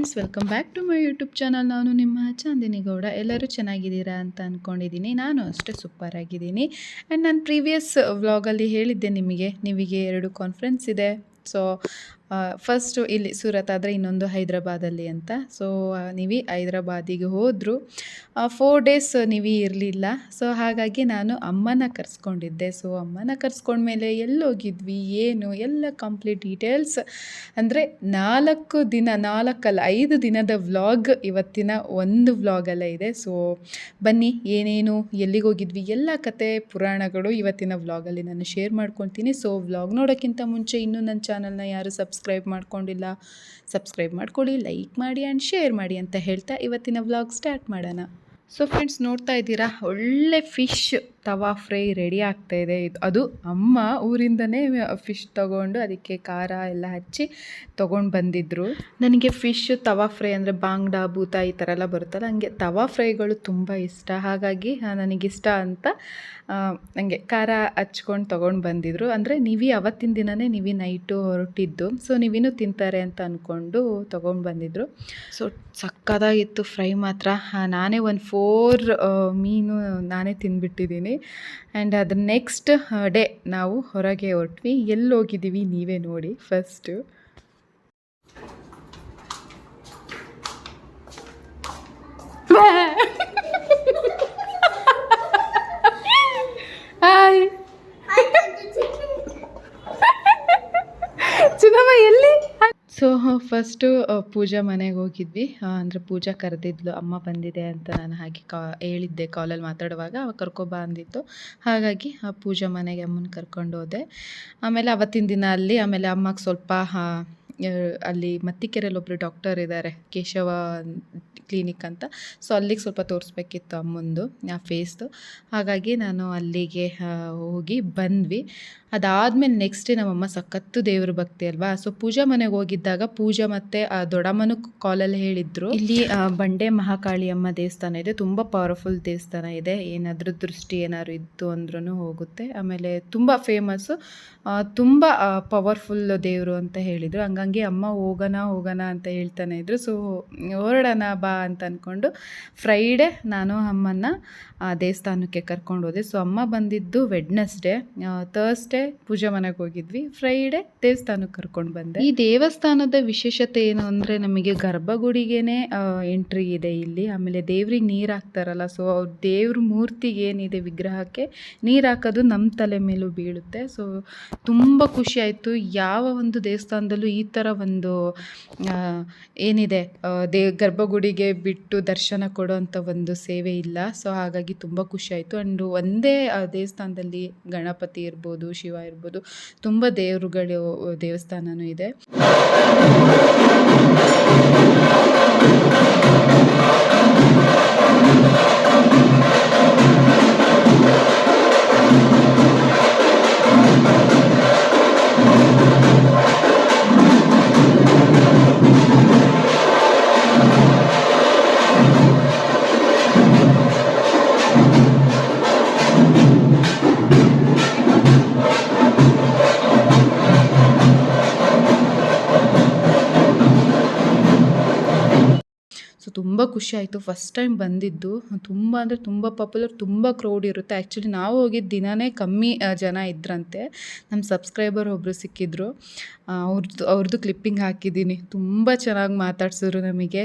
Friends welcome back to my YouTube channel ನಾನು ನಿಮ್ಮ ಚಾಂದಿನಿ ಗೌಡ ಎಲ್ಲರೂ ಚೆನ್ನಾಗಿದ್ದೀರಾ ಅಂತ ಅಂದ್ಕೊಂಡಿದ್ದೀನಿ ನಾನು ಅಷ್ಟೇ ಸೂಪರ್ ಆಗಿದ್ದೀನಿ. ಆ್ಯಂಡ್ ನಾನು ಪ್ರೀವಿಯಸ್ ವ್ಲಾಗಲ್ಲಿ ಹೇಳಿದ್ದೆ ನಿಮಗೆ. ನಿಮಗೆ ಎರಡು ಕಾನ್ಫರೆನ್ಸ್ ಇದೆ. ಸೊ ಫಸ್ಟು ಇಲ್ಲಿ ಸೂರತ್ ಆದರೆ ಇನ್ನೊಂದು ಹೈದ್ರಾಬಾದಲ್ಲಿ ಅಂತ. ಸೊ ನೀವು ಹೈದ್ರಾಬಾದಿಗೆ ಹೋದರು. ಫೋರ್ ಡೇಸ್ ನೀವು ಇರಲಿಲ್ಲ. ಸೊ ಹಾಗಾಗಿ ನಾನು ಅಮ್ಮನ ಕರೆಸ್ಕೊಂಡಿದ್ದೆ. ಸೊ ಅಮ್ಮನ ಕರ್ಸ್ಕೊಂಡ್ಮೇಲೆ ಎಲ್ಲೋಗಿದ್ವಿ. ಏನು? ಎಲ್ಲ ಕಂಪ್ಲೀಟ್ ಡೀಟೇಲ್ಸ್ ಅಂದರೆ ನಾಲ್ಕು ದಿನ, ನಾಲ್ಕಲ್ಲ ಐದು ದಿನದ ವ್ಲಾಗ್ ಇವತ್ತಿನ ಒಂದು ವ್ಲಾಗಲ್ಲ ಇದೆ. ಸೊ ಬನ್ನಿ, ಏನೇನು, ಎಲ್ಲಿಗೆ ಹೋಗಿದ್ವಿ? ಎಲ್ಲ ಕತೆ, ಪುರಾಣಗಳು ಇವತ್ತಿನ ವ್ಲಾಗಲ್ಲಿ ನಾನು ಶೇರ್ ಮಾಡ್ಕೊತೀನಿ ಸೊ ವ್ಲಾಗ್ ನೋಡೋಕ್ಕಿಂತ ಮುಂಚೆ ಇನ್ನೂ ನನ್ನ ಚಾನಲ್ನ ಯಾರು ಸಬ್ಸ್ಕ್ರೈಬ್ ಮಾಡ್ಕೊಂಡಿಲ್ಲ ಸಬ್ಸ್ಕ್ರೈಬ್ ಮಾಡ್ಕೊಳ್ಳಿ ಲೈಕ್ ಮಾಡಿ ಆ್ಯಂಡ್ ಶೇರ್ ಮಾಡಿ ಅಂತ ಹೇಳ್ತಾ ಇವತ್ತಿನ ವ್ಲಾಗ್ ಸ್ಟಾರ್ಟ್ ಮಾಡೋಣ. ಸೊ ಫ್ರೆಂಡ್ಸ್ ನೋಡ್ತಾ ಇದ್ದೀರಾ? ಒಳ್ಳೆ ಫಿಶ್ ತವಾ ಫ್ರೈ ರೆಡಿ ಆಗ್ತಾ ಇದೆ. ಅದು ಅಮ್ಮ ಊರಿಂದನೇ ಫಿಶ್ ತಗೊಂಡು ಅದಕ್ಕೆ ಖಾರ ಎಲ್ಲ ಹಚ್ಚಿ ತೊಗೊಂಡು ಬಂದಿದ್ದರು ನನಗೆ ಫಿಶ್, ತವಾ ಫ್ರೈ ಅಂದರೆ ಬಾಂಗ್ಡಾ ಬೂತ ಈ ಥರ ಎಲ್ಲ ಬರುತ್ತಲ್ಲ ನನಗೆ ತವಾ ಫ್ರೈಗಳು ತುಂಬ ಇಷ್ಟ. ಹಾಗಾಗಿ ನನಗಿಷ್ಟ ಅಂತ ನನಗೆ ಖಾರ ಹಚ್ಕೊಂಡು ತೊಗೊಂಡು ಬಂದಿದ್ರು. ಅಂದರೆ ನೀವಿ ಅವತ್ತಿನ ದಿನವೇ ನೀವಿ ನೈಟು ಹೊರಟಿದ್ದು, ಸೊ ನೀವಿನೂ ತಿಂತಾರೆ ಅಂತ ಅಂದ್ಕೊಂಡು ತೊಗೊಂಡು ಬಂದಿದ್ರು. ಸೊ ಸಕ್ಕದಾಗಿತ್ತು ಫ್ರೈ ಮಾತ್ರ. ನಾನೇ ಒಂದು ಫೋರ್ ಮೀನು ನಾನೇ ತಿಂದ್ಬಿಟ್ಟಿದ್ದೀನಿ. ಆ್ಯಂಡ್ ಅದ್ರ ನೆಕ್ಸ್ಟ್ ಡೇ ನಾವು ಹೊರಗೆ ಹೊರಟ್ವಿ. ಎಲ್ಲಿ ಹೋಗಿದ್ದೀವಿ ನೀವೇ ನೋಡಿ ಫಸ್ಟು ಹಾಯ್ ಚಿನ್ನಮ್ಮ ಎಲ್ಲಿ ಸೊ ಫಸ್ಟು ಪೂಜಾ ಮನೆಗೆ ಹೋಗಿದ್ವಿ. ಅಂದರೆ ಪೂಜಾ ಕರೆದಿದ್ಲು, ಅಮ್ಮ ಬಂದಿದೆ ಅಂತ ನಾನು ಹಾಗೆ ಕಾ, ಹೇಳಿದ್ದೆ ಕಾಲಲ್ಲಿ ಮಾತಾಡುವಾಗ ಅವಾಗ ಕರ್ಕೊಬಾ ಅಂದಿತ್ತು. ಹಾಗಾಗಿ, ಆ, ಪೂಜಾ ಮನೆಗೆ ಅಮ್ಮನ ಕರ್ಕೊಂಡು ಹೋದೆ. ಆಮೇಲೆ ಅವತ್ತಿನ ದಿನ ಅಲ್ಲಿ, ಆಮೇಲೆ ಅಮ್ಮಗೆ ಸ್ವಲ್ಪ ಅಲ್ಲಿ ಮತ್ತಿಕೆರೆಯಲ್ಲಿ ಒಬ್ಬರು ಡಾಕ್ಟರ್ ಇದ್ದಾರೆ ಕೇಶವ ಕ್ಲಿನಿಕ್ ಅಂತ. ಸೊ, ಅಲ್ಲಿಗೆ ಸ್ವಲ್ಪ ತೋರಿಸ್ಬೇಕಿತ್ತು ಅಮ್ಮಂದು, ಆ ಫೇಸ್ದು ಹಾಗಾಗಿ ನಾನು ಅಲ್ಲಿಗೆ ಹೋಗಿ ಬಂದ್ವಿ. ಅದಾದಮೇಲೆ ನೆಕ್ಸ್ಟ್ ಡೇ ನಮ್ಮಮ್ಮ ಸಖತ್ತು ದೇವ್ರ ಭಕ್ತಿ ಅಲ್ವಾ? ಸೊ ಪೂಜಾ ಮನೆಗೆ ಹೋಗಿದ್ದಾಗ ಪೂಜಾ ಮತ್ತು ಆ ದೊಡ್ಡಮ್ಮನೂ ಕಾಲಲ್ಲಿ ಹೇಳಿದ್ರು. ಇಲ್ಲಿ ಬಂಡೆ ಮಹಾಕಾಳಿ ಅಮ್ಮ ದೇವಸ್ಥಾನ ಇದೆ. ತುಂಬ ಪವರ್ಫುಲ್ ದೇವಸ್ಥಾನ ಇದೆ. ಏನಾದರೂ ದೃಷ್ಟಿ ಏನಾದ್ರು ಇತ್ತು ಅಂದ್ರೂ ಹೋಗುತ್ತೆ. ಆಮೇಲೆ ತುಂಬ ಫೇಮಸ್ಸು ತುಂಬ ಪವರ್ಫುಲ್ ದೇವರು ಅಂತ ಹೇಳಿದರು. ಹಂಗಾಗಿ ಅಮ್ಮ ಹೋಗೋಣ ಹೋಗೋಣ ಅಂತ ಹೇಳ್ತಾನೆ ಇದ್ರು. ಸೊ ಹೊರಡೋಣ ಬಾ ಅಂತ ಅಂದ್ಕೊಂಡು ಫ್ರೈಡೇ ನಾನು ಅಮ್ಮನ್ನ ಆ ದೇವಸ್ಥಾನಕ್ಕೆ ಕರ್ಕೊಂಡು ಹೋದೆ. ಸೊ ಅಮ್ಮ ಬಂದಿದ್ದು ವೆಡ್ನೆಸ್ಡೇ ಥರ್ಸ್ಡೇ ಪೂಜೆ ಮನೆಗೆ ಹೋಗಿದ್ವಿ. ಫ್ರೈಡೆ ದೇವಸ್ಥಾನಕ್ಕೆ ಕರ್ಕೊಂಡು ಬಂದೆ. ಈ ದೇವಸ್ಥಾನದ ವಿಶೇಷತೆ ಏನು ಅಂದರೆ ನಮಗೆ ಗರ್ಭಗುಡಿಗೇನೆ ಎಂಟ್ರಿ ಇದೆ ಇಲ್ಲಿ. ಆಮೇಲೆ ದೇವ್ರಿಗೆ ನೀರು ಹಾಕ್ತಾರಲ್ಲ ಸೊ ಅವ್ರ ದೇವ್ರ ಮೂರ್ತಿಗೆ ಏನಿದೆ ವಿಗ್ರಹಕ್ಕೆ ನೀರು ಹಾಕೋದು ನಮ್ಮ ತಲೆ ಮೇಲೂ ಬೀಳುತ್ತೆ. ಸೊ ತುಂಬ ಖುಷಿ ಆಯಿತು. ಯಾವ ಒಂದು ದೇವಸ್ಥಾನದಲ್ಲೂ ಈ ಥರ ಒಂದು ಏನಿದೆ ದೇ, ಗರ್ಭಗುಡಿಗೆ ಬಿಟ್ಟು ದರ್ಶನ ಕೊಡೋಂಥ ಒಂದು ಸೇವೆ ಇಲ್ಲ. ಸೊ ಹಾಗಾಗಿ ತುಂಬ ಖುಷಿ ಆಯಿತು. ಆ್ಯಂಡ್ ಒಂದೇ ದೇವಸ್ಥಾನದಲ್ಲಿ ಗಣಪತಿ ಇರ್ಬೋದು, ಶಿವ ಇರ್ಬೋದು. ತುಂಬ ದೇವರುಗಳು ದೇವಸ್ಥಾನನೂ ಇದೆ. ಖುಷಿ ಆಯಿತು. ಫಸ್ಟ್ ಟೈಮ್ ಬಂದಿದ್ದು. ತುಂಬ ಅಂದರೆ ತುಂಬ ಪಾಪ್ಯುಲರ್ ತುಂಬ ಕ್ರೌಡ್ ಇರುತ್ತೆ. ಆ್ಯಕ್ಚುಲಿ ನಾವು ಹೋಗಿದ್ದ ದಿನವೇ ಕಮ್ಮಿ ಜನ ಇದ್ರಂತೆ. ನಮ್ಮ ಸಬ್ಸ್ಕ್ರೈಬರ್ ಒಬ್ಬರು ಸಿಕ್ಕಿದ್ರು. ಅವ್ರದ್ದು ಅವ್ರದ್ದು ಕ್ಲಿಪ್ಪಿಂಗ್ ಹಾಕಿದ್ದೀನಿ. ತುಂಬ ಚೆನ್ನಾಗಿ ಮಾತಾಡ್ಸಿದ್ರು ನಮಗೆ.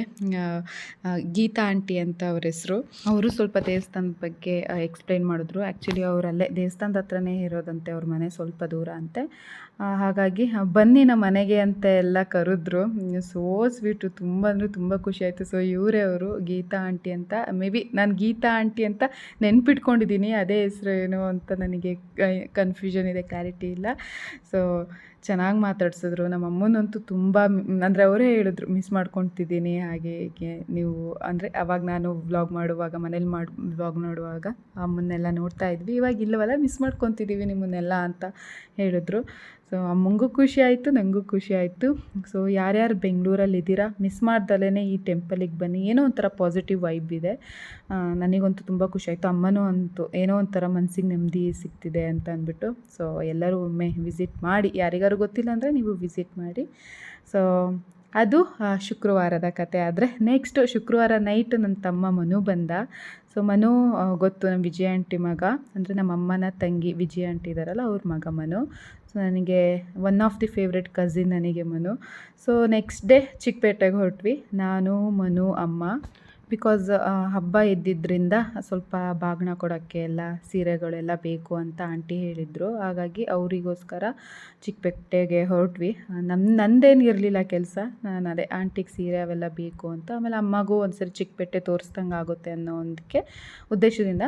ಗೀತಾ ಆಂಟಿ ಅಂತ ಅವ್ರ ಹೆಸರು. ಅವರು ಸ್ವಲ್ಪ ದೇವಸ್ಥಾನದ ಬಗ್ಗೆ ಎಕ್ಸ್ಪ್ಲೈನ್ ಮಾಡಿದ್ರು. ಆ್ಯಕ್ಚುಲಿ ಅವರಲ್ಲೇ ದೇವಸ್ಥಾನದ ಹತ್ರನೇ ಇರೋದಂತೆ. ಅವ್ರ ಮನೆ ಸ್ವಲ್ಪ ದೂರ ಅಂತೆ. ಹಾಗಾಗಿ ಬನ್ನಿ ನಮ್ಮ ಮನೆಗೆ ಅಂತ ಎಲ್ಲ ಕರೆದ್ರು. ಸೋ ಸ್ವೀಟು ತುಂಬ ಅಂದರೆ ತುಂಬ ಖುಷಿ ಆಯಿತು. ಸೊ ಇವರೇ ಅವರು, ಗೀತಾ ಆಂಟಿ ಅಂತ ಮೇ ಬಿ ನಾನು ಗೀತಾ ಆಂಟಿ ಅಂತ ನೆನ್ಪಿಟ್ಕೊಂಡಿದ್ದೀನಿ ಅದೇ ಹೆಸರು ಏನು ಅಂತ ನನಗೆ ಕನ್ಫ್ಯೂಷನ್ ಇದೆ ಕ್ಲಾರಿಟಿ ಇಲ್ಲ. ಸೊ ಚೆನ್ನಾಗಿ ಮಾತಾಡ್ಸಿದ್ರು. ನಮ್ಮ ಅಮ್ಮನಂತೂ ತುಂಬ ಅಂದರೆ ಅವರೇ ಹೇಳಿದ್ರು, ಮಿಸ್ ಮಾಡ್ಕೊತಿದ್ದೀನಿ, ಹಾಗೆ ಹೀಗೆ. ನೀವು, ಅಂದರೆ ಅವಾಗ ನಾನು ವ್ಲಾಗ್ ಮಾಡುವಾಗ, ಮನೇಲಿ ಮಾಡಿ, ವ್ಲಾಗ್ ನೋಡುವಾಗ ಅಮ್ಮನ್ನೆಲ್ಲ ನೋಡ್ತಾ ಇದ್ವಿ. ಇವಾಗ ಇಲ್ಲವಲ್ಲ, ಮಿಸ್ ಮಾಡ್ಕೊತಿದ್ದೀವಿ ನಿಮ್ಮನ್ನೆಲ್ಲ, ಅಂತ ಹೇಳಿದ್ರು. ಸೊ ಅಮ್ಮಂಗೂ ಖುಷಿ ಆಯಿತು ನನಗೂ ಖುಷಿ ಆಯಿತು. ಸೊ ಯಾರ್ಯಾರು ಬೆಂಗಳೂರಲ್ಲಿ ಇದ್ದೀರಾ, ಮಿಸ್ ಮಾಡ್ದಲೇ ಈ ಟೆಂಪಲಿಗೆ ಬನ್ನಿ. ಏನೋ ಒಂಥರ ಪಾಸಿಟಿವ್ ವೈಬ್ ಇದೆ. ನನಗಂತೂ ತುಂಬ ಖುಷಿ ಆಯಿತು. ಅಮ್ಮನೂ ಅಂತೂ ಏನೋ ಒಂಥರ ಮನಸ್ಸಿಗೆ ನೆಮ್ಮದಿ ಸಿಗ್ತಿದೆ ಅಂತ ಅಂದ್ಬಿಟ್ಟು. ಸೊ ಎಲ್ಲರೂ ಒಮ್ಮೆ ವಿಸಿಟ್ ಮಾಡಿ, ಯಾರಿಗಾರು ಗೊತ್ತಿಲ್ಲ ಅಂದರೆ ನೀವು ವಿಸಿಟ್ ಮಾಡಿ. ಸೊ ಅದು ಶುಕ್ರವಾರದ ಕತೆ ಆದರೆ ನೆಕ್ಸ್ಟ್ ಶುಕ್ರವಾರ ನೈಟ್ ನನ್ನ ತಮ್ಮ ಮನು ಬಂದ. ಸೊ ಮನು ಗೊತ್ತು ನಮ್ಮ ವಿಜಯ ಆಂಟಿ ಮಗ. ಅಂದರೆ ನಮ್ಮ ಅಮ್ಮನ ತಂಗಿ ವಿಜಯ ಆಂಟಿ ಇದ್ದಾರಲ್ಲ ಅವ್ರ ಮಗ ಮನು. ಸೊ ನನಗೆ one of the favourite cousin ನನಗೆ ಮನು. ಸೊ ನೆಕ್ಸ್ಟ್ ಡೇ ಚಿಕ್ಕಪೇಟೆಗೆ ಹೊರಟ್ವಿ. ನಾನು, ಮನು, ಅಮ್ಮ. ಬಿಕಾಸ್ ಹಬ್ಬ ಇದ್ದಿದ್ದರಿಂದ ಸ್ವಲ್ಪ ಬಾಗಿನ ಕೊಡೋಕ್ಕೆ ಎಲ್ಲ ಸೀರೆಗಳೆಲ್ಲ ಬೇಕು ಅಂತ ಆಂಟಿ ಹೇಳಿದರು. ಹಾಗಾಗಿ ಅವರಿಗೋಸ್ಕರ ಚಿಕ್ಕಪೇಟೆಗೆ ಹೊರಟ್ವಿ. ನಮ್ಮ ನಂದೇನು ಇರಲಿಲ್ಲ ಕೆಲಸ. ನಾನು ಅದೇ ಆಂಟಿಗೆ ಸೀರೆ ಅವೆಲ್ಲ ಬೇಕು ಅಂತ. ಆಮೇಲೆ ಅಮ್ಮಗೂ ಒಂದ್ಸರಿ ಚಿಕ್ಕಪೇಟೆ ತೋರಿಸ್ದಂಗೆ ಆಗುತ್ತೆ ಅನ್ನೋ ಒಂದಕ್ಕೆ ಉದ್ದೇಶದಿಂದ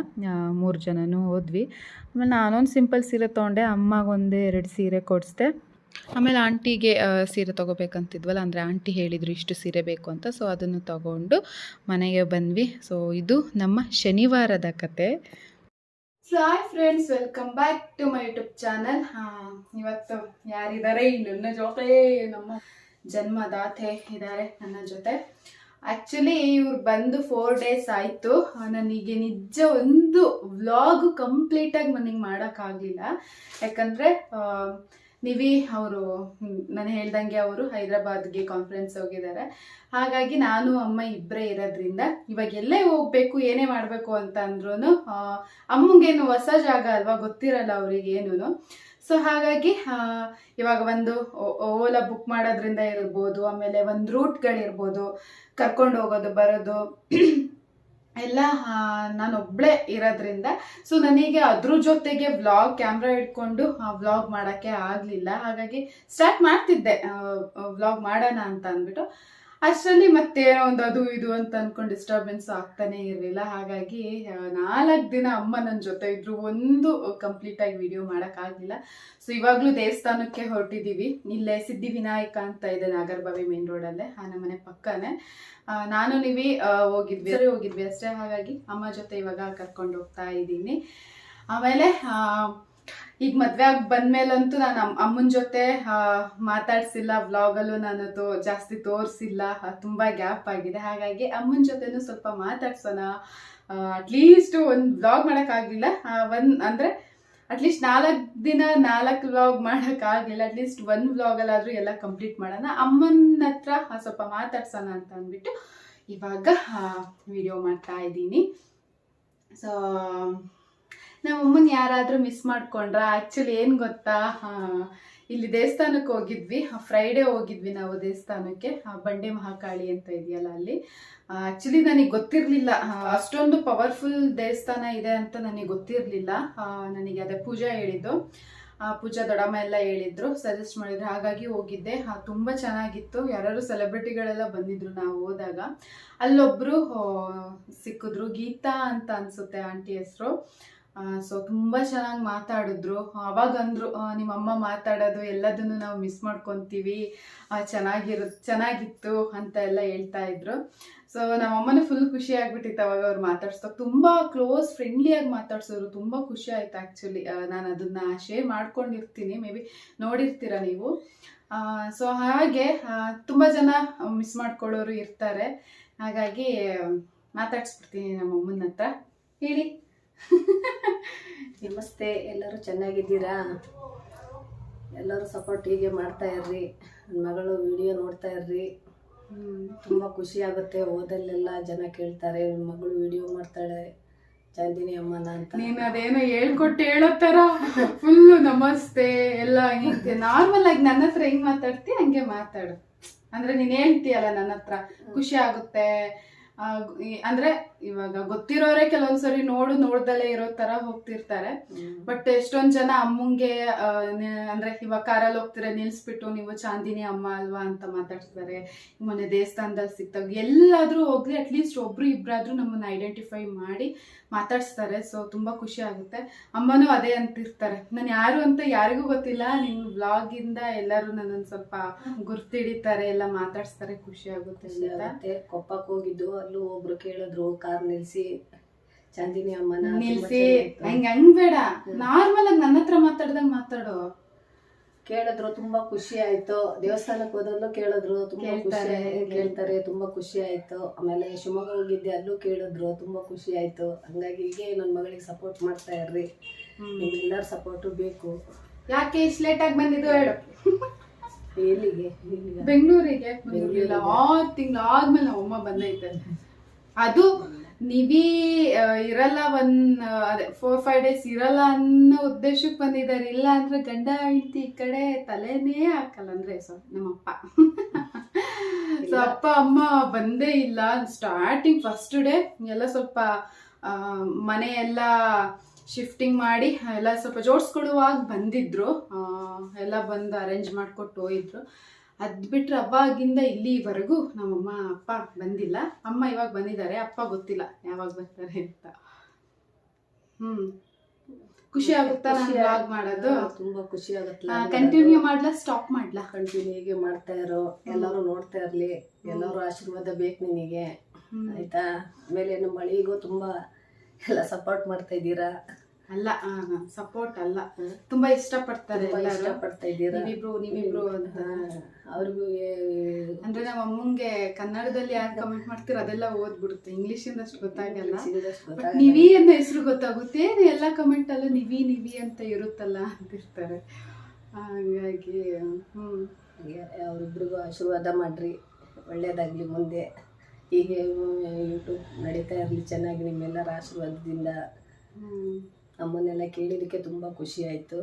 ಮೂರು ಜನನೂ ಹೋದ್ವಿ. ಆಮೇಲೆ ನಾನೊಂದು ಸಿಂಪಲ್ ಸೀರೆ ತೊಗೊಂಡೆ. ಅಮ್ಮಗೊಂದು ಎರಡು ಸೀರೆ ಕೊಡಿಸ್ದೆ. ಆಮೇಲೆ ಆಂಟಿಗೆ ಸೀರೆ ತೊಗೋಬೇಕಂತಿದ್ವಲ್ಲ, ಅಂದರೆ ಆಂಟಿ ಹೇಳಿದರು ಇಷ್ಟು ಸೀರೆ ಬೇಕು ಅಂತ ಸೊ ಅದನ್ನು ತಗೊಂಡು ಮನೆಗೆ ಬಂದ್ವಿ. ಸೊ ಇದು ನಮ್ಮ ಶನಿವಾರದ ಕತೆ. So hi friends welcome back to my YouTube channel ಇವತ್ತು ಯಾರಿದ್ದಾರೆ? ನನ್ನ ಜೊತೆ ನಮ್ಮ ಜನ್ಮದಾತೆ ಇದ್ದಾರೆ ನನ್ನ ಜೊತೆ. ಆ್ಯಕ್ಚುಲಿ ಇವ್ರು ಬಂದು ಫೋರ್ ಡೇಸ್ ಆಯಿತು. ನನಗೆ ನಿಜ ಒಂದು ವ್ಲಾಗ್ ಕಂಪ್ಲೀಟಾಗಿ ನನಗೆ ಮಾಡೋಕ್ಕಾಗಲಿಲ್ಲ. ಯಾಕಂದರೆ ನಿವಿ ಅವರು ನಾನು ಹೇಳ್ದಂಗೆ ಅವರು ಹೈದರಾಬಾದ್ಗೆ ಕಾನ್ಫರೆನ್ಸ್ ಹೋಗಿದ್ದಾರೆ. ಹಾಗಾಗಿ ನಾನು, ಅಮ್ಮ ಇಬ್ಬರೇ ಇರೋದ್ರಿಂದ ಇವಾಗ ಎಲ್ಲೇ ಹೋಗ್ಬೇಕು, ಏನೇ ಮಾಡಬೇಕು ಅಂತ ಅಂದ್ರೂ ಅಮ್ಮಂಗೇನು ಹೊಸ ಜಾಗ ಅಲ್ವಾ ಗೊತ್ತಿರಲ್ಲ ಅವ್ರಿಗೆ ಏನೂ ಸೊ ಹಾಗಾಗಿ ಇವಾಗ ಒಂದು ಓಲಾ ಬುಕ್ ಮಾಡೋದ್ರಿಂದ ಇರ್ಬೋದು, ಆಮೇಲೆ ಒಂದು ರೂಟ್ಗಳಿರ್ಬೋದು ಕರ್ಕೊಂಡು ಹೋಗೋದು, ಬರೋದು ಎಲ್ಲ ನಾನು ಒಬ್ಬಳೇ ಇರೋದ್ರಿಂದ. ಸೊ ನನಗೆ ಅದ್ರ ಜೊತೆಗೆ ವ್ಲಾಗ್ ಕ್ಯಾಮ್ರಾ ಇಟ್ಕೊಂಡು ವ್ಲಾಗ್ ಮಾಡೋಕ್ಕೆ ಆಗಲಿಲ್ಲ. ಹಾಗಾಗಿ ಸ್ಟಾರ್ಟ್ ಮಾಡ್ತಿದ್ದೆ ವ್ಲಾಗ್ ಮಾಡೋಣ ಅಂತ ಅಂದ್ಬಿಟ್ಟು. ಅಷ್ಟರಲ್ಲಿ ಮತ್ತೇನೋ ಒಂದು ಅದು ಇದು ಅಂತ ಅನ್ಕೊಂಡು ಡಿಸ್ಟರ್ಬೆನ್ಸ್ ಆಗ್ತಾನೆ ಇರಲಿಲ್ಲ. ಹಾಗಾಗಿ ನಾಲ್ಕು ದಿನ ಅಮ್ಮ ನನ್ನ ಜೊತೆ ಇದ್ರು. ಒಂದು ಕಂಪ್ಲೀಟಾಗಿ ವಿಡಿಯೋ ಮಾಡೋಕ್ಕಾಗಲಿಲ್ಲ ಸೊ ಇವಾಗಲೂ ದೇವಸ್ಥಾನಕ್ಕೆ ಹೊರಟಿದ್ದೀವಿ ಇಲ್ಲೇ ಸಿದ್ಧಿವಿನಾಯಕ ಅಂತ ಇದೆ ನಾಗರಬಾವಿ ಮೇನ್ ರೋಡಲ್ಲೇ ಆ ನಮ್ಮನೆ ಪಕ್ಕನೇ. ನಾನು, ನೀವಿ ಹೋಗಿದ್ವಿ. ಸರಿ, ಹೋಗಿದ್ವಿ ಅಷ್ಟೇ. ಹಾಗಾಗಿ ಅಮ್ಮ ಜೊತೆ ಇವಾಗ ಕರ್ಕೊಂಡು ಹೋಗ್ತಾ ಇದ್ದೀನಿ. ಆಮೇಲೆ ಈಗ ಮದ್ವೆ ಆಗಿ ಬಂದ್ಮೇಲಂತೂ ನಾನು ಅಮ್, ಅಮ್ಮನ ಜೊತೆ ಮಾತಾಡ್ಸಿಲ್ಲ. ವ್ಲಾಗಲ್ಲೂ ನಾನು ತೋ ಜಾಸ್ತಿ ತೋರಿಸಿಲ್ಲ. ತುಂಬ ಗ್ಯಾಪ್ ಆಗಿದೆ. ಹಾಗಾಗಿ ಅಮ್ಮನ ಜೊತೆನೂ ಸ್ವಲ್ಪ ಮಾತಾಡ್ಸೋಣ. ಅಟ್ಲೀಸ್ಟ್ ಒಂದು ವ್ಲಾಗ್ ಮಾಡೋಕ್ಕಾಗಲಿಲ್ಲ ಒಂದು, ಅಂದರೆ ಅಟ್ಲೀಸ್ಟ್ ನಾಲ್ಕು ದಿನ, ನಾಲ್ಕು ವ್ಲಾಗ್ ಮಾಡೋಕ್ಕಾಗಲಿಲ್ಲ ಅಟ್ಲೀಸ್ಟ್ ಒಂದು ವ್ಲಾಗಲ್ಲಾದರೂ ಎಲ್ಲ ಕಂಪ್ಲೀಟ್ ಮಾಡೋಣ. ಅಮ್ಮನ ಹತ್ರ ಸ್ವಲ್ಪ ಮಾತಾಡ್ಸೋಣ ಅಂತ ಅಂದ್ಬಿಟ್ಟು ಇವಾಗ ವಿಡಿಯೋ ಮಾಡ್ತಾ ಇದ್ದೀನಿ. ಸೊ ನಮ್ಮ ಅಮ್ಮನ ಯಾರಾದರೂ ಮಿಸ್ ಮಾಡ್ಕೊಂಡ್ರ? ಆ್ಯಕ್ಚುಲಿ ಏನು ಗೊತ್ತಾ? ಇಲ್ಲಿ ದೇವಸ್ಥಾನಕ್ಕೆ ಹೋಗಿದ್ವಿ. ಫ್ರೈಡೇ ಹೋಗಿದ್ವಿ ನಾವು ದೇವಸ್ಥಾನಕ್ಕೆ. ಬಂಡೆ ಮಹಾಕಾಳಿ ಅಂತ ಇದೆಯಲ್ಲ ಅಲ್ಲಿ. ಆ್ಯಕ್ಚುಲಿ ನನಗೆ ಗೊತ್ತಿರಲಿಲ್ಲ. ಅಷ್ಟೊಂದು ಪವರ್ಫುಲ್ ದೇವಸ್ಥಾನ ಇದೆ ಅಂತ ನನಗೆ ಗೊತ್ತಿರಲಿಲ್ಲ. ನನಗೆ ಅದೇ ಪೂಜಾ ಹೇಳಿದ್ದು. ಆ, ಪೂಜಾ ದೊಡಮ್ಮ ಎಲ್ಲ ಹೇಳಿದ್ರು ಸಜೆಸ್ಟ್ ಮಾಡಿದ್ರು. ಹಾಗಾಗಿ ಹೋಗಿದ್ದೆ. ತುಂಬ ಚೆನ್ನಾಗಿತ್ತು. ಯಾರು ಸೆಲೆಬ್ರಿಟಿಗಳೆಲ್ಲ ಬಂದಿದ್ರು ನಾವು ಹೋದಾಗ. ಅಲ್ಲೊಬ್ರು ಸಿಕ್ಕಿದ್ರು ಗೀತಾ ಅಂತ ಅನ್ಸುತ್ತೆ ಆಂಟಿ ಹೆಸರು. ಸೊ ತುಂಬ ಚೆನ್ನಾಗಿ ಮಾತಾಡಿದ್ರು. ಅವಾಗ ಅಂದರು ನಿಮ್ಮ ಅಮ್ಮ ಮಾತಾಡೋದು ಎಲ್ಲದನ್ನು ನಾವು ಮಿಸ್ ಮಾಡ್ಕೊತೀವಿ. ಚೆನ್ನಾಗಿರು, ಚೆನ್ನಾಗಿತ್ತು ಅಂತ ಎಲ್ಲ ಹೇಳ್ತಾ ಇದ್ರು. ಸೊ ನಮ್ಮ ಅಮ್ಮನ ಫುಲ್ ಖುಷಿ ಆಗ್ಬಿಟ್ಟಿತ್ತು ಅವಾಗ ಅವ್ರು ಮಾತಾಡ್ಸ್ದಾಗ ತುಂಬ ಕ್ಲೋಸ್ ಫ್ರೆಂಡ್ಲಿಯಾಗಿ ಮಾತಾಡ್ಸೋರು. ತುಂಬ ಖುಷಿ ಆಯ್ತು ಆ್ಯಕ್ಚುಲಿ ನಾನು ಅದನ್ನು ಶೇರ್ ಮಾಡ್ಕೊಂಡಿರ್ತೀನಿ. ಮೇ ಬಿ ನೋಡಿರ್ತೀರ ನೀವು. ಸೊ ಹಾಗೆ ತುಂಬ ಜನ ಮಿಸ್ ಮಾಡ್ಕೊಳ್ಳೋರು ಇರ್ತಾರೆ. ಹಾಗಾಗಿ ಮಾತಾಡ್ಸ್ಬಿಡ್ತೀನಿ ನಮ್ಮಮ್ಮನ ಹತ್ರ. ಹೇಳಿ. ನಮಸ್ತೆ ಎಲ್ಲರೂ ಚೆನ್ನಾಗಿದ್ದೀರಾ? ಎಲ್ಲರೂ ಸಪೋರ್ಟ್ ಹೀಗೆ ಮಾಡ್ತಾ ಇರ್ರಿ. ನನ್ನ ಮಗಳು ವಿಡಿಯೋ ನೋಡ್ತಾ ಇರ್ರಿ. ತುಂಬ ಖುಷಿ ಆಗುತ್ತೆ. ಓದಲ್ಲೆಲ್ಲ ಜನ ಕೇಳ್ತಾರೆ ನನ್ನ ಮಗಳು ವಿಡಿಯೋ ಮಾಡ್ತಾಳೆ ಚಾಂದಿನಿ ಅಮ್ಮನ ಅಂತ. ನೀನು ಅದೇನೋ ಹೇಳ್ಕೊಟ್ಟು ಹೇಳೋ ಥರ ಫುಲ್ಲು ನಮಸ್ತೆ ಎಲ್ಲ ಹಿಂಗೆ. ನಾರ್ಮಲ್ ಆಗಿ ನನ್ನ ಹತ್ರ ಹೆಂಗೆ ಮಾತಾಡ್ತಿ ಹಂಗೆ ಮಾತಾಡು. ಅಂದ್ರೆ ನೀನು ಹೇಳ್ತೀಯಲ್ಲ ನನ್ನ ಹತ್ರ. ಖುಷಿ ಆಗುತ್ತೆ. ಅಂದ್ರೆ ಇವಾಗ ಗೊತ್ತಿರೋರೆ ಕೆಲವೊಂದ್ಸರಿ ನೋಡು ನೋಡ್ದಲೇ ಇರೋ ತರ ಹೋಗ್ತಿರ್ತಾರೆ. ಬಟ್ ಎಷ್ಟೊಂದ್ ಜನ ಅಮ್ಮಂಗೆ ಅಂದ್ರೆ ಇವಾಗ ಕಾರಲ್ಲಿ ಹೋಗ್ತಾರೆ ನಿಲ್ಸ್ಬಿಟ್ಟು ನೀವು ಚಾಂದಿನಿ ಅಮ್ಮ ಅಲ್ವಾ ಅಂತ ಮಾತಾಡ್ತಾರೆ ಮೊನ್ನೆ ದೇವಸ್ಥಾನದಲ್ಲಿ ಸಿಕ್ತಾಗ ಎಲ್ಲಾದ್ರೂ ಹೋಗ್ಲಿ ಅಟ್ಲೀಸ್ಟ್ ಒಬ್ರು ಇಬ್ರಾದ್ರೂ ನಮ್ಮನ್ನ ಐಡೆಂಟಿಫೈ ಮಾಡಿ ಮಾತಾಡ್ಸ್ತಾರೆ. ಸೊ ತುಂಬಾ ಖುಷಿ ಆಗುತ್ತೆ. ಅಮ್ಮನೂ ಅದೇ ಅಂತಿರ್ತಾರೆ. ನಾನು ಯಾರು ಅಂತ ಯಾರಿಗೂ ಗೊತ್ತಿಲ್ಲ. ನಿಮ್ ಬ್ಲಾಗ್ ಇಂದ ಎಲ್ಲರೂ ನನ್ನನ್ನು ಸ್ವಲ್ಪ ಗುರ್ತಿಡಿತಾರೆ ಎಲ್ಲ ಮಾತಾಡ್ಸ್ತಾರೆ. ಖುಷಿ ಆಗುತ್ತೆ ಖುಷಿ ಆಗುತ್ತೆ. ಕೊಪ್ಪಕ್ಕೆ ಹೋಗಿದ್ದು ಅಲ್ಲೂ ಒಬ್ರು ಕೇಳಿದ್ರು ಕಾರ್ ನಿಲ್ಸಿ ಚಾಂದಿನಿ ಅಮ್ಮನ ತುಂಬಾ ನಿಲ್ಸಿ ಚೆನ್ನಾಗಿತ್ತು. ಹಂಗ ಹಂಗ್ ಬೇಡ. ನಾರ್ಮಲ್ ಆಗಿ ನನ್ನ ಹತ್ರ ಮಾತಾಡ್ದಂಗ್ ಮಾತಾಡು. ಕೇಳಿದ್ರು ತುಂಬಾ ಖುಷಿ ಆಯ್ತು. ದೇವಸ್ಥಾನಕ್ಕೆ ಹೋದಲ್ಲೂ ಕೇಳಿದ್ರು ತುಂಬಾ ಖುಷಿ ಕೇಳ್ತಾರೆ. ತುಂಬಾ ಖುಷಿ ಆಯ್ತು. ಆಮೇಲೆ ಶಿವಮೊಗ್ಗ ಹೋಗಿದ್ದೆ ಅಲ್ಲೂ ಕೇಳಿದ್ರು ತುಂಬಾ ಖುಷಿ ಆಯ್ತು. ಹಂಗಾಗಿ ಹೀಗೆ ನನ್ನ ಮಗಳಿಗೆ ಸಪೋರ್ಟ್ ಮಾಡ್ತಾ ಇರ್ರಿ. ನಿಮ್ಮೆಲ್ಲರ ಸಪೋರ್ಟು ಬೇಕು. ಯಾಕೆ ಇಷ್ಟು ಲೇಟ್ ಆಗಿ ಬಂದಿದ್ದು ಹೇಳು. ಎಲ್ಲಿಗೆ? ಇಲ್ಲಿಗ? ಬೆಂಗಳೂರಿಗೆ ಬಂದಿರ್ಲಿಲ್ಲ ಆರು ತಿಂಗಳು ಆದ್ಮೇಲೆ ನಮ್ಮ ಅಮ್ಮ ಬಂದೈತೆ. ಅದು ನೀವೀ ಇರಲ್ಲ ಒನ್ ಅದೇ ಫೋರ್ ಫೈವ್ ಡೇಸ್ ಇರಲ್ಲ ಅನ್ನೋ ಉದ್ದೇಶಕ್ಕೆ ಬಂದಿದ್ದಾರೆ. ಇಲ್ಲ ಅಂದ್ರೆ ಗಂಡ ಹೆಂಡತಿ ಈ ಕಡೆ ತಲೆನೇ ಹಾಕಲ್ಲ ಅಂದ್ರೆ ಸೊ ನಮ್ಮಪ್ಪ. ಸೊ ಅಪ್ಪ ಅಮ್ಮ ಬಂದೇ ಇಲ್ಲ. ಸ್ಟಾರ್ಟಿಂಗ್ ಫಸ್ಟ್ ಡೇ ಎಲ್ಲ ಸ್ವಲ್ಪ ಮನೆಯೆಲ್ಲ ಶಿಫ್ಟಿಂಗ್ ಮಾಡಿ ಎಲ್ಲ ಸ್ವಲ್ಪ ಜೋಡಿಸ್ಕೊಡುವಾಗ ಬಂದಿದ್ರು. ಎಲ್ಲ ಬಂದು ಅರೇಂಜ್ ಮಾಡಿಕೊಟ್ಟು ಹೋಯಿದ್ರು ಅದು ಬಿಟ್ಟರೆ ಅವಾಗಿಂದ ಇಲ್ಲಿವರೆಗೂ ನಮ್ಮಮ್ಮ ಅಪ್ಪ ಬಂದಿಲ್ಲ. ಅಮ್ಮ ಇವಾಗ ಬಂದಿದ್ದಾರೆ. ಅಪ್ಪ ಗೊತ್ತಿಲ್ಲ ಯಾವಾಗ ಬರ್ತಾರೆ ಅಂತ. ಹ್ಮ್. ಖುಷಿ ಆಗುತ್ತಾ ನಾನು ವ್ಲಾಗ್ ಮಾಡೋದು? ತುಂಬಾ ಖುಷಿ ಆಗುತ್ತಲ್ಲ ಕಂಟಿನ್ಯೂ ಮಾಡ್ಲಾ? ಸ್ಟಾಪ್ ಮಾಡ್ಲಾ? ಕಂಟಿನ್ಯೂ ಹೀಗೆ ಮಾಡ್ತಾ ಇರೋ. ಎಲ್ಲರೂ ನೋಡ್ತಾ ಇರ್ಲಿ. ಎಲ್ಲರೂ ಆಶೀರ್ವಾದ ಬೇಕು ನಿನಗೆ. ಆಯ್ತಾ? ಆಮೇಲೆ ನಮ್ಮ ಮಳಿಗೂ ತುಂಬಾ ಎಲ್ಲ ಸಪೋರ್ಟ್ ಮಾಡ್ತಾ ಇದ್ದೀರಾ? ಅಲ್ಲ ಸಪೋರ್ಟ್ ಅಲ್ಲ. ತುಂಬಾ ಇಷ್ಟಪಡ್ತಾರೆ ಇಷ್ಟಪಡ್ತಾ ಇದ್ದೀರಾ? ನೀವಿಬ್ರು ನೀವಿಬ್ರು ಅಂತ. ಅವ್ರಿಗೂ ಅಂದ್ರೆ ನಮ್ಮ ಅಮ್ಮಂಗೆ ಕನ್ನಡದಲ್ಲಿ ಯಾರು ಕಮೆಂಟ್ ಮಾಡ್ತೀರ ಅದೆಲ್ಲ ಓದ್ಬಿಡುತ್ತೆ. ಇಂಗ್ಲಿಷ್ ಇಂದ ಅಷ್ಟು ಗೊತ್ತಾಗಲ್ಲ. ನಿವಿ ಅನ್ನೋ ಹೆಸರು ಗೊತ್ತಾಗುತ್ತೆ. ಎಲ್ಲ ಕಮೆಂಟ್ ಅಲ್ಲ ನಿವಿ ನಿವಿ ಅಂತ ಇರುತ್ತಲ್ಲ ಅಂತ ಇರ್ತಾರೆ ಹಾಗಾಗಿ ಹ್ಮ್. ಅವ್ರಿಬ್ರಿಗೂ ಆಶೀರ್ವಾದ ಮಾಡ್ರಿ. ಒಳ್ಳೇದಾಗ್ಲಿ ಮುಂದೆ. ಹೀಗೆ ಯೂಟ್ಯೂಬ್ ನಡೀತಾ ಇರಲಿ ಚೆನ್ನಾಗಿ ನಿಮ್ಮೆಲ್ಲರ ಆಶೀರ್ವಾದದಿಂದ ಅಮ್ಮನ್ನೆಲ್ಲ ಕೇಳಿದಕ್ಕೆ ತುಂಬ ಖುಷಿ ಆಯಿತು.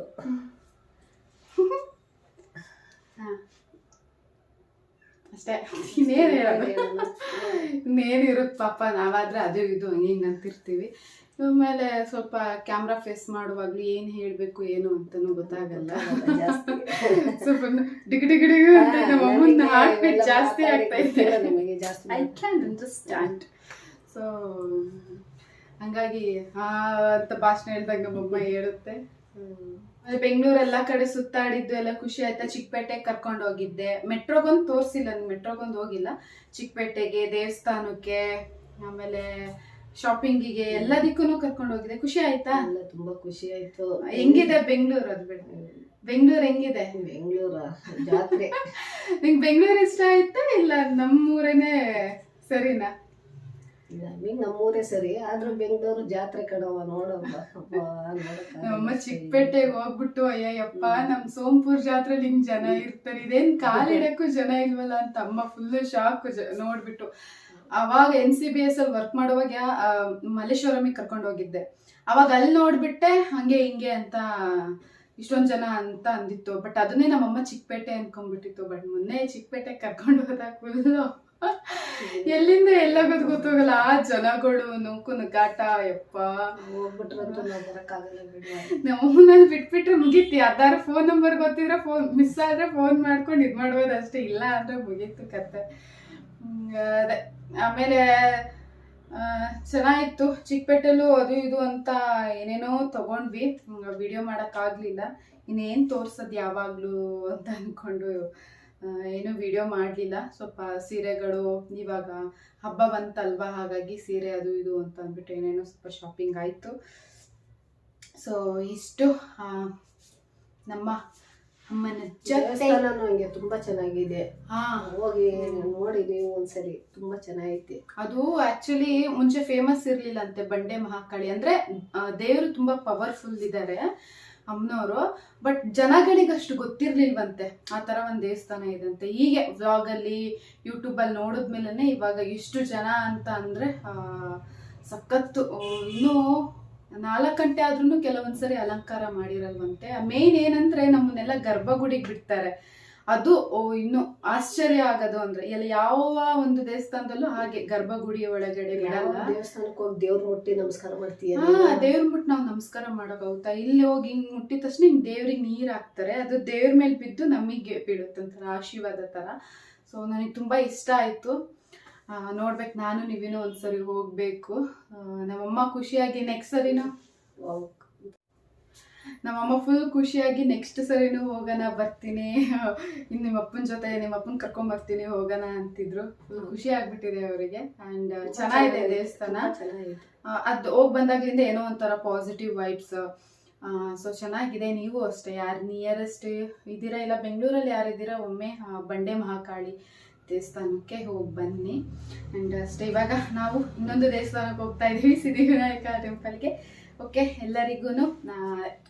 ಅಷ್ಟೇ ಇನ್ನೇನು ಹೇಳೋದು? ಇನ್ನೇನು ಇರುತ್ತೆ ಪಾಪ ನಾವಾದ್ರೆ ಅದು ಇದು ಹಂಗೆ ಹಿಂಗೆ ಅಂತಿರ್ತೀವಿ. ಆಮೇಲೆ ಸ್ವಲ್ಪ ಕ್ಯಾಮ್ರಾ ಫೇಸ್ ಮಾಡುವಾಗ್ಲೂ ಏನ್ ಹೇಳ್ಬೇಕು ಏನು ಅಂತಾನು ಗೊತ್ತಾಗಲ್ಲ. ಜಾಸ್ತಿ. ಸ್ವಲ್ಪ ಡಿಗ್ ಡಿಗ್ ಡಿಗ್ ಅಂತ ನಮ್ಮ ಅಮ್ಮನ ನನಗೆ ಹಾರ್ಟ್ ಬೀಟ್ ಜಾಸ್ತಿ ಆಗ್ತಾ ಇದೆ. ನಿಮಗೆ ಜಾಸ್ತಿ ಐ ಕ್ಯಾನ್ ಅಂಡರ್ಸ್ಟ್ಯಾಂಡ್ ಸೊ ಹಂಗಾಗಿ ಆ ಅಂತ ಭಾಷಣ ಹೇಳ್ದಂಗೆ ನಮ್ಮಮ್ಮ ಹೇಳುತ್ತೆ. ಅದೇ ಬೆಂಗಳೂರು ಎಲ್ಲಾ ಕಡೆ ಸುತ್ತಾಡಿದ್ದು ಎಲ್ಲ ಖುಷಿ ಆಯ್ತಾ ಚಿಕ್ಕಪೇಟೆಗೆ ಕರ್ಕೊಂಡು ಹೋಗಿದ್ದೆ. ಮೆಟ್ರೋಗೊಂದು ತೋರಿಸಿಲ್ಲ ಮೆಟ್ರೋಗೊಂದು ಹೋಗಿಲ್ಲ. ಚಿಕ್ಕಪೇಟೆಗೆ ದೇವಸ್ಥಾನಕ್ಕೆ ಆಮೇಲೆ ಶಾಪಿಂಗಿಗೆ ಎಲ್ಲದಕ್ಕೂ ಕರ್ಕೊಂಡು ಹೋಗಿದೆ. ಖುಷಿ ಆಯ್ತಾ? ಎಲ್ಲ ತುಂಬಾ ಖುಷಿ ಆಯ್ತು. ಹೆಂಗಿದೆ ಬೆಂಗಳೂರು ಅದು ಬಿಡ. ಬೆಂಗಳೂರು ಹೆಂಗಿದೆ? ಬೆಂಗಳೂರು ಜಾತ್ರೆ. ನಿಂಗೆ ಬೆಂಗಳೂರು ಇಷ್ಟ ಆಯ್ತಾ ಇಲ್ಲ ನಮ್ಮೂರೇನೆ ಸರಿನಾ? ನಮಗೆ ನಮ್ಮೂರೇ ಸರಿ. ಆದ್ರೂ ಬೆಂಗಳೂರು ಜಾತ್ರೆ ಕಣವ. ನಮ್ಮ ಚಿಕ್ಕಪೇಟೆಗೆ ಹೋಗ್ಬಿಟ್ಟು ಅಯ್ಯಪ್ಪ ನಮ್ ಸೋಂಪುರ್ ಜಾತ್ರೆಲಿ ಹಿಂಗ್ ಜನ ಇರ್ತಾರೆ. ಇದೇನ್ ಕಾಲಿಡಕ್ಕೂ ಜನ ಇಲ್ವಲ್ಲ ಅಂತ ಅಮ್ಮ ಫುಲ್ ಶಾಕ್ ನೋಡ್ಬಿಟ್ಟು. ಅವಾಗ ಎನ್ ಸಿ ಬಿ ಎಸ್ ಅಲ್ಲಿ ವರ್ಕ್ ಮಾಡುವಾಗ ಮಲ್ಲೇಶ್ವರಮಿಗೆ ಕರ್ಕೊಂಡು ಹೋಗಿದ್ದೆ. ಅವಾಗ ಅಲ್ಲಿ ನೋಡ್ಬಿಟ್ಟೆ ಹಂಗೆ ಹಿಂಗೆ ಅಂತ ಇಷ್ಟೊಂದು ಜನ ಅಂತ ಅಂದಿತ್ತು. ಬಟ್ ಅದನ್ನೇ ನಮ್ಮಮ್ಮ ಚಿಕ್ಕಪೇಟೆ ಅನ್ಕೊಂಡ್ಬಿಟ್ಟಿತ್ತು. ಬಟ್ ಮೊನ್ನೆ ಚಿಕ್ಕಪೇಟೆ ಕರ್ಕೊಂಡು ಹೋದಾಗ ಫುಲ್ಲು ಎಲ್ಲಿಂದ ಎಲ್ಲಾಗೋದು ಗೊತ್ತಾಗಲ್ಲ. ಆ ಜನಗಳು ನೂಕು ನುಗ್ಗಾಟ ಯಪ್ಪ. ನಮ್ಮನ್ನಲ್ಲಿ ಬಿಟ್ಬಿಟ್ರೆ ಮುಗೀತಿ. ಅದಾರ ಫೋನ್ ನಂಬರ್ ಗೊತ್ತಿದ್ರೆ ಫೋನ್ ಮಿಸ್ ಆದ್ರೆ ಫೋನ್ ಮಾಡ್ಕೊಂಡು ಇದು ಮಾಡ್ಬೋದು ಅಷ್ಟೇ. ಇಲ್ಲ ಅಂದ್ರೆ ಮುಗೀತು ಕತೆ. ಅದೇ. ಆಮೇಲೆ ಚೆನ್ನಾಗಿತ್ತು. ಚಿಕ್ಕಪೇಟೆಲ್ಲೂ ಅದು ಇದು ಅಂತ ಏನೇನೋ ತಗೊಂಡ್ವಿ. ವಿಡಿಯೋ ಮಾಡೋಕ್ಕಾಗಲಿಲ್ಲ ಇನ್ನೇನು ತೋರ್ಸೋದು ಯಾವಾಗಲೂ ಅಂತ ಅಂದ್ಕೊಂಡು ಏನೂ ವಿಡಿಯೋ ಮಾಡಲಿಲ್ಲ. ಸ್ವಲ್ಪ ಸೀರೆಗಳು, ಇವಾಗ ಹಬ್ಬ ಬಂತಲ್ವಾ? ಹಾಗಾಗಿ ಸೀರೆ ಅದು ಇದು ಅಂತ ಅಂದ್ಬಿಟ್ಟು ಏನೇನೋ ಸ್ವಲ್ಪ ಶಾಪಿಂಗ್ ಆಯಿತು. ಸೊ ಇಷ್ಟು ನಮ್ಮ ಅಮ್ಮನ ಜೊತೆ. ದೇವಸ್ಥಾನನೂ ಹಂಗೆ ತುಂಬಾ ಚೆನ್ನಾಗಿದೆ. ಹಾ. ಹೋಗಿ ನೋಡಿ ನೀವು ಒಂದ್ಸರಿ ತುಂಬಾ ಚೆನ್ನಾಗೈತೆ. ಅದು ಆಕ್ಚುಲಿ ಮುಂಚೆ ಫೇಮಸ್ ಇರ್ಲಿಲ್ಲ ಅಂತೆ ಬಂಡೆ ಮಹಾಕಾಳಿ. ಅಂದ್ರೆ ದೇವರು ತುಂಬಾ ಪವರ್ಫುಲ್ ಇದ್ದಾರೆ ಅಮ್ಮನವರು. ಬಟ್ ಜನಗಳಿಗೆ ಅಷ್ಟು ಗೊತ್ತಿರ್ಲಿಲ್ವಂತೆ ಆ ತರ ಒಂದು ದೇವಸ್ಥಾನ ಇದಂತೆ ಹೀಗೆ ವ್ಲಾಗ್ ಅಲ್ಲಿ ಯೂಟ್ಯೂಬ್ ಅಲ್ಲಿ ನೋಡಿದ್ಮೇಲೆ ಇವಾಗ ಇಷ್ಟು ಜನ ಅಂತ ಅಂದ್ರೆ ಸಖತ್ತು. ಇನ್ನೂ ನಾಲ್ಕು ಗಂಟೆ ಆದ್ರೂ ಕೆಲವೊಂದ್ಸರಿ ಅಲಂಕಾರ ಮಾಡಿರಲ್ವಂತೆ. ಮೇನ್ ಏನಂದ್ರೆ ನಮ್ಮನ್ನೆಲ್ಲ ಗರ್ಭಗುಡಿಗೆ ಬಿಡ್ತಾರೆ. ಅದು ಇನ್ನು ಆಶ್ಚರ್ಯ ಆಗೋದು ಅಂದ್ರೆ ಎಲ್ಲ ಯಾವ ಒಂದು ದೇವಸ್ಥಾನದಲ್ಲೂ ಹಾಗೆ ಗರ್ಭಗುಡಿ ಒಳಗಡೆ ದೇವಸ್ಥಾನಕ್ಕೆ ಹೋಗಿ ದೇವ್ರ ಮುಟ್ಟಿ ನಮಸ್ಕಾರ ಮಾಡ್ತೀವಿ ಹಾ ದೇವ್ರ ಮುಟ್ಟು ನಾವು ನಮಸ್ಕಾರ ಮಾಡೋಕ್ಕಾಗುತ್ತಾ ಇಲ್ಲಿ ಹೋಗಿ ಹಿಂಗ್ ಮುಟ್ಟಿದ ತಕ್ಷಣ ಹಿಂಗ್ ದೇವ್ರಿಗೆ ನೀರ್ ಹಾಕ್ತಾರೆ. ಅದು ದೇವ್ರ ಮೇಲೆ ಬಿದ್ದು ನಮಗೆ ಬೀಳುತ್ತೆ ಒಂಥರ ಆಶೀರ್ವಾದ ತರ. ಸೊ ನನಗೆ ತುಂಬಾ ಇಷ್ಟ ಆಯ್ತು. ನೋಡ್ಬೇಕು. ನಾನು ನೀವೇನೋ ಒಂದ್ಸರಿ ಹೋಗ್ಬೇಕು. ನಮ್ಮಅಮ್ಮ ನಮ್ಮಮ್ಮ ಖುಷಿಯಾಗಿ ನೆಕ್ಸ್ಟ್ ಸರಿನೂ ನಮ್ಮಮ್ಮ ಫುಲ್ ಖುಷಿಯಾಗಿ ನೆಕ್ಸ್ಟ್ ಸರಿನೂ ಹೋಗೋಣ ಬರ್ತೀನಿ. ಇನ್ನು ನಿಮ್ಮ ಅಪ್ಪನ ಜೊತೆ ನಿಮ್ಮ ಅಪ್ಪನ ಕರ್ಕೊಂಡ್ ಬರ್ತೀನಿ ಹೋಗೋಣ ಅಂತಿದ್ರು. ಫುಲ್ ಖುಷಿ ಆಗ್ಬಿಟ್ಟಿದೆ ಅವರಿಗೆ. ಅಂಡ್ ಚೆನ್ನಾಗಿದೆ ದೇವಸ್ಥಾನ. ಅದ್ ಹೋಗ್ ಬಂದಾಗ್ಲಿಂದ ಏನೋ ಒಂಥರ ಪಾಸಿಟಿವ್ ವೈಬ್ಸ್ ಸೊ ಚೆನ್ನಾಗಿದೆ. ನೀವು ಅಷ್ಟೇ. ಯಾರು ನಿಯರೆಸ್ಟ್ ಇದ್ದೀರಾ ಇಲ್ಲ ಬೆಂಗಳೂರಲ್ಲಿ ಯಾರಿದ್ದೀರಾ ಒಮ್ಮೆ ಬಂಡೆ ಮಹಾಕಾಳಿ. ದೇವಸ್ಥಾನಕ್ಕೆ ಹೋಗಿ ಬನ್ನಿ ಆ್ಯಂಡ್ ಅಷ್ಟೇ ಇವಾಗ ನಾವು ಇನ್ನೊಂದು ದೇವಸ್ಥಾನಕ್ಕೆ ಹೋಗ್ತಾ ಇದ್ದೀವಿ ಸಿದ್ಧಿವಿನಾಯಕ ಟೆಂಪಲ್ಗೆ ಓಕೆ ಎಲ್ಲರಿಗೂ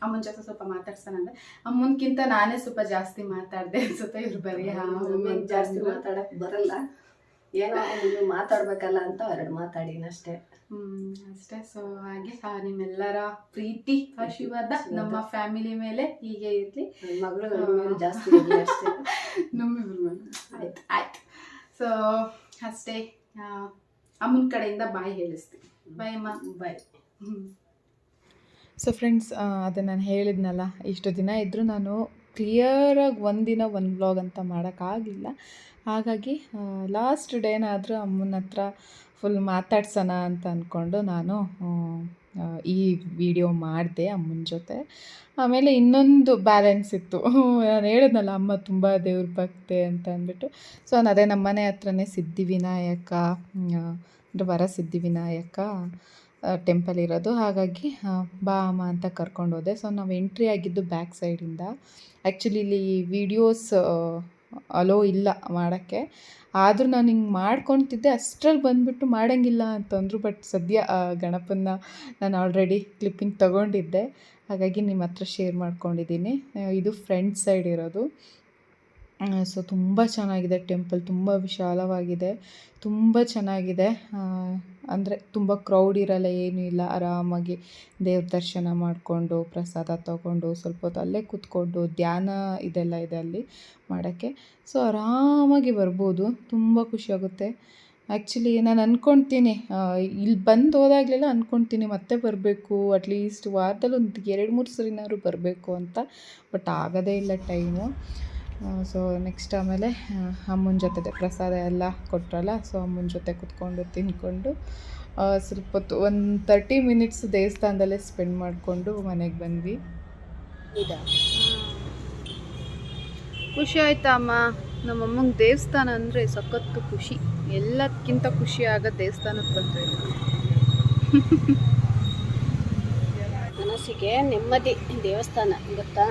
ಅಮ್ಮನ ಜೊತೆ ಸ್ವಲ್ಪ ಮಾತಾಡ್ಸೋಣ ಅಂದ್ರೆ ಅಮ್ಮನ್ಕಿಂತ ನಾನೇ ಸ್ವಲ್ಪ ಜಾಸ್ತಿ ಮಾತಾಡಿದೆ ಅನ್ಸುತ್ತೆ ಇವ್ರು ಬರೀ. ಜಾಸ್ತಿ ಮಾತಾಡಕ್ಕೆ ಮಾತಾಡಕ್ ಬರಲ್ಲ. ಏನೋ ನೀವು ಮಾತಾಡ್ಬೇಕಲ್ಲ ಅಂತ ಎರಡು ಮಾತಾಡಿನ ಅಷ್ಟೇ. ಹ್ಮ್ ಅಷ್ಟೇ. ಸೊ ಹಾಗೆ ನಿಮ್ಮೆಲ್ಲರ ಪ್ರೀತಿ ಆಶೀರ್ವಾದ ನಮ್ಮ ಫ್ಯಾಮಿಲಿ ಮೇಲೆ ಹೀಗೆ ಇರ್ಲಿ. ಮಗಳು ಜಾಸ್ತಿ ಅಷ್ಟೇ. ಮೇಲೆ. ಆಯ್ತು ಆಯ್ತು. ಸೊ ಅಷ್ಟೇ. ಅಮ್ಮನ ಕಡೆಯಿಂದ ಬಾಯ್ ಹೇಳಿಸ್ತೀನಿ. ಬಾಯ್ ಅಮ್ಮ, ಬಾಯ್. ಸೊ ಫ್ರೆಂಡ್ಸ್ ಅದು ನಾನು ಹೇಳಿದ್ನಲ್ಲ, ಇಷ್ಟು ದಿನ ಇದ್ದರೂ ನಾನು ಕ್ಲಿಯರಾಗಿ ಒಂದಿನ ಒಂದು ಬ್ಲಾಗ್ ಅಂತ ಮಾಡೋಕ್ಕಾಗಲಿಲ್ಲ ಹಾಗಾಗಿ ಲಾಸ್ಟ್ ಡೇನಾದರೂ ಅಮ್ಮನ ಹತ್ರ ಫುಲ್ ಮಾತಾಡ್ಸೋಣ ಅಂತ ಅಂದ್ಕೊಂಡು ನಾನು ಈ ವಿಡಿಯೋ ಮಾಡಿದೆ ಅಮ್ಮನ ಜೊತೆ. ಆಮೇಲೆ ಇನ್ನೊಂದು ಬ್ಯಾಲೆನ್ಸ್ ಇತ್ತು. ನಾನು ಹೇಳಿದ್ನಲ್ಲ, ಅಮ್ಮ ತುಂಬ ದೇವ್ರ ಭಕ್ತೆ ಅಂತ ಅಂದ್ಬಿಟ್ಟು. ಸೊ ನಾನು ಅದೇ ನಮ್ಮನೆ ಹತ್ರನೇ ಸಿದ್ಧಿವಿನಾಯಕ ಅಂದರೆ ವರ ಸಿದ್ಧಿವಿನಾಯಕ ಟೆಂಪಲ್ ಇರೋದು. ಹಾಗಾಗಿ ಬಾ ಅಮ್ಮ ಅಂತ ಕರ್ಕೊಂಡು ಹೋದೆ. ಸೊ ನಾವು ಎಂಟ್ರಿ ಆಗಿದ್ದು ಬ್ಯಾಕ್ ಸೈಡಿಂದ ಆ್ಯಕ್ಚುಲಿ ಇಲ್ಲಿ ವೀಡಿಯೋಸ್ ಅಲೋ ಇಲ್ಲ ಮಾಡೋಕ್ಕೆ. ಆದರೂ ನಾನು ಹಿಂಗೆ ಮಾಡ್ಕೊತಿದ್ದೆ, ಅಷ್ಟರಲ್ಲಿ ಬಂದುಬಿಟ್ಟು ಮಾಡೋಂಗಿಲ್ಲ ಅಂತಂದರು, ಬಟ್ ಸದ್ಯ, ಆ, ಗಣಪನ್ನ ನಾನು ಆಲ್ರೆಡಿ ಕ್ಲಿಪ್ಪಿಂಗ್ ತೊಗೊಂಡಿದ್ದೆ. ಹಾಗಾಗಿ ನಿಮ್ಮ ಹತ್ರ ಶೇರ್ ಮಾಡ್ಕೊಂಡಿದ್ದೀನಿ. ಇದು ಫ್ರಂಟ್ ಸೈಡ್ ಇರೋದು. ಸೊ ತುಂಬ ಚೆನ್ನಾಗಿದೆ ಟೆಂಪಲ್ ತುಂಬ ವಿಶಾಲವಾಗಿದೆ, ತುಂಬ ಚೆನ್ನಾಗಿದೆ. ಅಂದರೆ ತುಂಬ ಕ್ರೌಡ್ ಇರಲ್ಲ, ಏನೂ ಇಲ್ಲ. ಆರಾಮಾಗಿ ದೇವ್ರ ದರ್ಶನ ಮಾಡಿಕೊಂಡು, ಪ್ರಸಾದ ತಗೊಂಡು, ಸ್ವಲ್ಪ ಹೊತ್ತು ಅಲ್ಲೇ ಕೂತ್ಕೊಂಡು, ಧ್ಯಾನ ಇದೆಲ್ಲ ಇದೆ ಅಲ್ಲಿ ಮಾಡೋಕ್ಕೆ. ಸೊ ಆರಾಮಾಗಿ ಬರ್ಬೋದು. ತುಂಬ ಖುಷಿಯಾಗುತ್ತೆ ಆ್ಯಕ್ಚುಲಿ ನಾನು ಅಂದ್ಕೊಳ್ತೀನಿ ಇಲ್ಲಿ ಬಂದು ಹೋದಾಗಲೆಲ್ಲ ಅಂದ್ಕೊಳ್ತೀನಿ ಮತ್ತೆ ಬರಬೇಕು. ಅಟ್ಲೀಸ್ಟ್ ವಾರದಲ್ಲಿ ಒಂದು ಎರಡು ಮೂರು ಸರಿನಾದ್ರು ಬರಬೇಕು ಅಂತ. ಬಟ್ ಆಗೋದೇ ಇಲ್ಲ ಟೈಮು ಸೊ ನೆಕ್ಸ್ಟ್ ಆಮೇಲೆ ಅಮ್ಮನ ಜೊತೆ ಪ್ರಸಾದ ಎಲ್ಲ ಕೊಟ್ಟರಲ್ಲ ಸೊ ಅಮ್ಮನ ಜೊತೆ ಕುತ್ಕೊಂಡು ತಿಂದ್ಕೊಂಡು ಸ್ವಲ್ಪ ಹೊತ್ತು ಒಂದು ತರ್ಟಿ ಮಿನಿಟ್ಸ್ ದೇವಸ್ಥಾನದಲ್ಲೇ ಸ್ಪೆಂಡ್ ಮಾಡಿಕೊಂಡು ಮನೆಗೆ ಬಂದ್ವಿ. ಖುಷಿ ಆಯ್ತಾ ಅಮ್ಮ? ನಮ್ಮ ಅಮ್ಮಂಗೆ ದೇವಸ್ಥಾನ ಅಂದರೆ ಸಖತ್ತು ಖುಷಿ. ಎಲ್ಲದಕ್ಕಿಂತ ಖುಷಿ ಆಗ ದೇವಸ್ಥಾನಕ್ಕೆ ಬಂದರೆ. ಮನಸ್ಸಿಗೆ ನೆಮ್ಮದಿ ದೇವಸ್ಥಾನ ಗೊತ್ತಾ?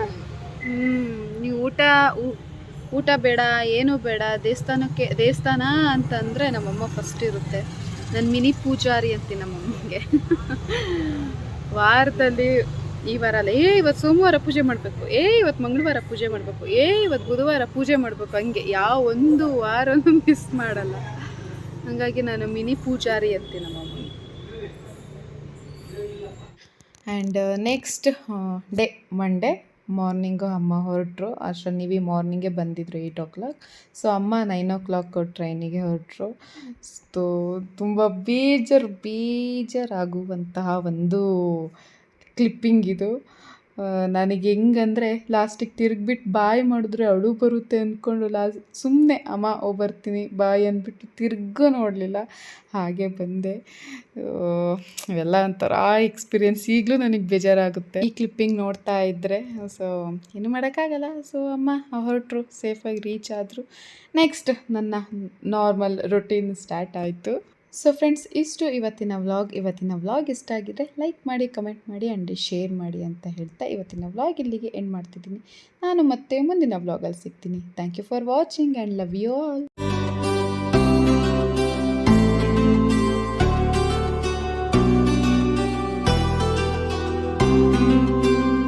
ಹ್ಞೂ ನೀವು ಊಟ ಊಟ ಬೇಡ, ಏನೂ ಬೇಡ, ದೇವಸ್ಥಾನಕ್ಕೆ, ದೇವಸ್ಥಾನ ಅಂತಂದರೆ ನಮ್ಮಮ್ಮ ಫಸ್ಟ್ ಇರುತ್ತೆ. ನಾನು ಮಿನಿ ಪೂಜಾರಿ ಅಂತೀನಿ ನಮ್ಮಮ್ಮಗೆ. ವಾರದಲ್ಲಿ ಈ ವಾರ ಅಲ್ಲ, ಏ, ಇವತ್ತು ಸೋಮವಾರ ಪೂಜೆ ಮಾಡಬೇಕು, ಏ, ಇವತ್ತು ಮಂಗಳವಾರ ಪೂಜೆ ಮಾಡಬೇಕು, ಏ, ಇವತ್ತು ಬುಧವಾರ ಪೂಜೆ ಮಾಡಬೇಕು, ಹಂಗೆ, ಯಾವ ಒಂದು ವಾರನೂ ಮಿಸ್ ಮಾಡಲ್ಲ. ಹಾಗಾಗಿ ನಾನು ಮಿನಿ ಪೂಜಾರಿ ಅಂತೀನಿ ನಮ್ಮಮ್ಮ. And next day Monday morning ಅಮ್ಮ ಹೊರಟರು. ಅಷ್ಟರಲ್ಲಿ ನೀವು ಮಾರ್ನಿಂಗೇ ಬಂದಿದ್ರು ಏಯ್ಟ್ ಓ ಕ್ಲಾಕ್. ಸೊ ಅಮ್ಮ ನೈನ್ ಓ ಕ್ಲಾಕ್ ಟ್ರೈನಿಗೆ ಹೊರಟರು. ಸೊ ತುಂಬ ಬೇಜಾರು, ಬೇಜಾರಾಗುವಂತಹ ಒಂದು ಕ್ಲಿಪ್ಪಿಂಗ್ ಇದು. ನನಗೆ ಹೆಂಗಂದರೆ ಲಾಸ್ಟಿಗೆ ತಿರುಗ್ಬಿಟ್ಟು ಬಾಯ್ ಮಾಡಿದ್ರೆ ಅಳು ಬರುತ್ತೆ ಅಂದ್ಕೊಂಡು ಲಾಸ್ಟ್ ಸುಮ್ಮನೆ ಅಮ್ಮ ಓ ಬರ್ತೀನಿ, ಬಾಯ್ ಅಂದ್ಬಿಟ್ಟು ತಿರ್ಗೂ ನೋಡಲಿಲ್ಲ. ಹಾಗೆ ಬಂದೆ. ಇವೆಲ್ಲ ಒಂಥರ ಎಕ್ಸ್ಪೀರಿಯನ್ಸ್ ಈಗಲೂ ನನಗೆ ಬೇಜಾರಾಗುತ್ತೆ. ಈ ಕ್ಲಿಪ್ಪಿಂಗ್ ನೋಡ್ತಾ ಇದ್ದರೆ ಸೊ ಏನು ಮಾಡೋಕ್ಕಾಗಲ್ಲ. ಸೊ ಅಮ್ಮ, ಹೊರಟರು ಸೇಫಾಗಿ ರೀಚ್ ಆದರು. ನೆಕ್ಸ್ಟ್ ನನ್ನ ನಾರ್ಮಲ್ ರೊಟೀನ್ ಸ್ಟಾರ್ಟ್ ಆಯಿತು. ಸೊ ಫ್ರೆಂಡ್ಸ್ ಇಷ್ಟು ಇವತ್ತಿನ ವ್ಲಾಗ್ ಇವತ್ತಿನ ವ್ಲಾಗ್ ಇಷ್ಟ ಆಗಿದ್ರೆ ಲೈಕ್ ಮಾಡಿ ಕಮೆಂಟ್ ಮಾಡಿ ಆ್ಯಂಡ್ ಶೇರ್ ಮಾಡಿ ಅಂತ ಹೇಳ್ತಾ ಇವತ್ತಿನ ವ್ಲಾಗ್ ಇಲ್ಲಿಗೆ ಎಂಡ್ ಮಾಡ್ತಿದ್ದೀನಿ. ನಾನು ಮತ್ತೆ ಮುಂದಿನ ವ್ಲಾಗಲ್ಲಿ ಸಿಗ್ತೀನಿ. Thank you for watching and love you all